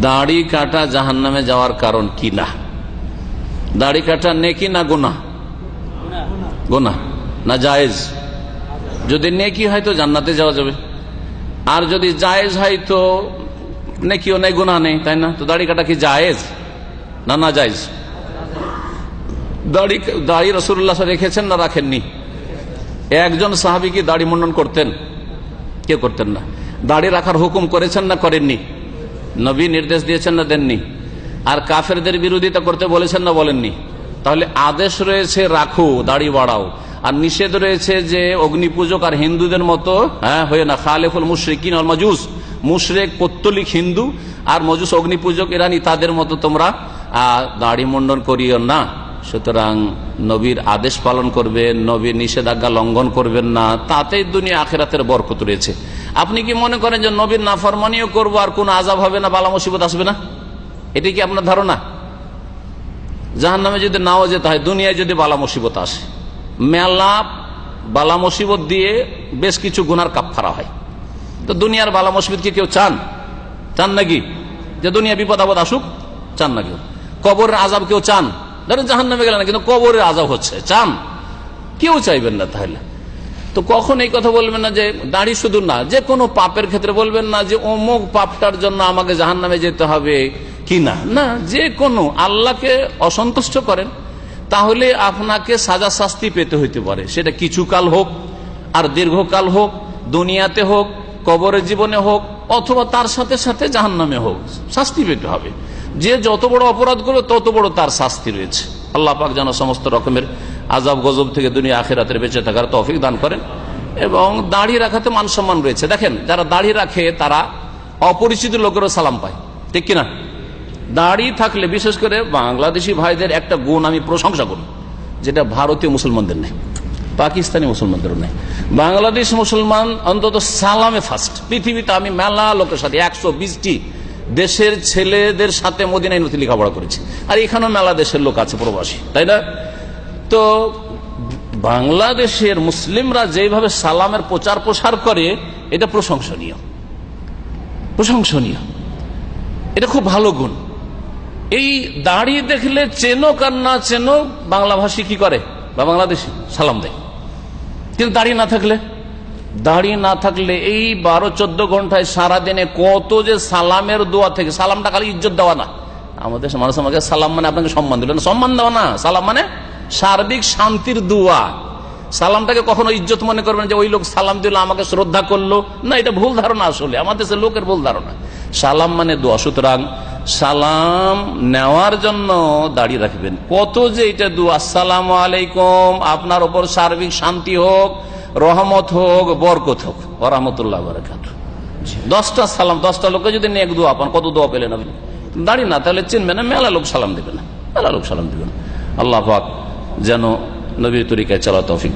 দাড়ি কাটা জাহান নামে যাওয়ার কারণ কি না? দাড়ি কাটা নেকি না গোনা গোনা না জায়েজ? যদি নেকি হয় তো জান্নাতে যাওয়া যাবে। আর যদি জায়েজ হয় তো নেকিও নেই গুণা নেই, তাই না? তো দাড়ি কাটা কি জায়েজ? না না জায়েজ। দাড়ি দাড়ি রসুল্লাহ রেখেছেন না রাখেননি? একজন সাহাবি কি দাড়ি মুন্ডন করতেন? কে করতেন না। দাড়ি রাখার হুকুম করেছেন না করেননি? নবী নির্দেশ দিয়েছেন না দেননি। আর কাফেরদের বিরোধিতা করতে বলেছেন না বলেননি। তাহলে আদেশ রয়েছে রাখো, দাড়ি বাড়াও। আর নিষেধ রয়েছে যে অগ্নি পূজক আর হিন্দুদের মতো হ্যাঁ হয়ে না, খালেফুল মুশরিকিন আর মজুস। মুশরেক, পত্তলিক হিন্দু আর মজুস অগ্নি পূজক ইরানি, তাদের মতো তোমরা দাড়ি মুন্ডন করিও না। সুতরাং নবীর আদেশ পালন করবেন নবীর নিষেধাজ্ঞা লঙ্ঘন করবেন না। তাতেই দুনিয়া আখেরাতের বরকত রয়েছে। আপনি কি মনে করেন যে নবীর নাফরমানিও করব আর কোন আজাব হবে না, বালা মুসিবত আসবে না? এটি কি আপনার ধারণা? জাহান নামে যদি নাও যেতে হয়, দুনিয়ায় যদি বালা মুসিবত আসে মেলা বালা মুসিবত দিয়ে বেশ কিছু গুনার কাপফারা হয়। তো দুনিয়ার বালা মুসিবত কি কেউ চান? চান নাকি? যে দুনিয়া বিপদ আপদ আসুক, চান না কেউ কবরের আজাব কেউ চান? ধরেন জাহান নামে গেলেন না কিন্তু কবরের আজাব হচ্ছে, চান? কেউ চাইবেন না তাহলে। তো কখন এই কথা বলবেন না যে দাড়ি শুধু না, যে কোনো পাপের ক্ষেত্রে বলবেন না যে অমুক পাপটার জন্য আমাকে জাহান নামে যেতে হবে কি না? না, যে কোনো আল্লাহকে অসন্তুষ্ট করেন, তাহলে আপনাকে সাজা শাস্তি পেতে হইতে পারে। সেটা কিছুকাল হোক, আর দীর্ঘকাল হোক, দুনিয়াতে হোক, কবরের জীবনে হোক, অথবা তার সাথে সাথে জাহান নামে হোক, শাস্তি পেতে হবে। যে যত বড় অপরাধ করবে, তত বড় তার শাস্তি রয়েছে। আল্লাহ পাক যেন সমস্ত রকমের আজাব গজব থেকে দুনিয়া আখেরাতের বেঁচে থাকার তৌফিক দান করেন এবং দাড়ি রাখাতে মান সম্মান রয়েছে। দেখেন, যারা দাড়ি রাখে, তারা অপরিচিত লোকেরও সালাম পায়। ঠিক কিনা? দাড়ি থাকলে, বিশেষ করে বাংলাদেশি ভাইদের একটা গুণ আমি প্রশংসা করি, যেটা ভারতীয় মুসলমানদের নেই, পাকিস্তানি মুসলমানদেরও নেই। বাংলাদেশ মুসলমান অন্তত সালামে ফার্স্ট পৃথিবীতে আমি মেলা লোকের সাথে, একশো বিশটি দেশের ছেলেদের সাথে মদিনায় নথি লেখাপড়া করেছি। আর এখানেও মেলা দেশের লোক আছে প্রবাসী, তাই না? তো বাংলাদেশের মুসলিমরা যেভাবে সালামের প্রচার প্রসার করে, এটা প্রশংসনীয়। প্রশংসনীয়। এটা খুব ভালো গুণ। এই দাড়ি দেখলে চেনো কার না চেনো বাংলা ভাষী কি করে? বা বাংলাদেশি? সালাম দেয়। কিন্তু দাড়ি না থাকলে? দাড়ি না থাকলে এই বারো, চোদ্দ ঘন্টায় সারাদিনে কত যে সালামের দোয়া থেকে, সালামটা খালি ইজ্জত দেওয়া না। আমাদের মানুষ আমাকে সালাম মানে আপনাকে সম্মান দিল না। সম্মান দেওয়া না। সালাম মানে সার্বিক শান্তির দোয়া। সালামটাকে কখনো ইজ্জত মনে করবেন যে ওই লোক সালাম দিল, আমাকে শ্রদ্ধা করল। না, এটা ভুল ধারণা আসলে। আমাদের দেশের লোকের ভুল ধারণা। সালাম মানে দোয়া। সুতরাং সালাম নেওয়ার জন্য দাঁড়িয়ে রাখবেন। কত যে এটা দু আসসালাম আলাইকুম। আপনার ওপর সার্বিক শান্তি হোক, রহমত হোক, বরকত হোক। রহমতুল্লাহ বারাকাত দশটা সালাম, দশটা লোকে যদি নেক দোয়া পান, কত দোয়া পেলেন আপনি? দাঁড়িয়ে না, তাহলে চিনবে না, মেলা লোক সালাম দেবে না। মেলা লোক সালাম দেবে না। আল্লাহ পাক যেন নবীর তরিকায় চলা তৌফিক।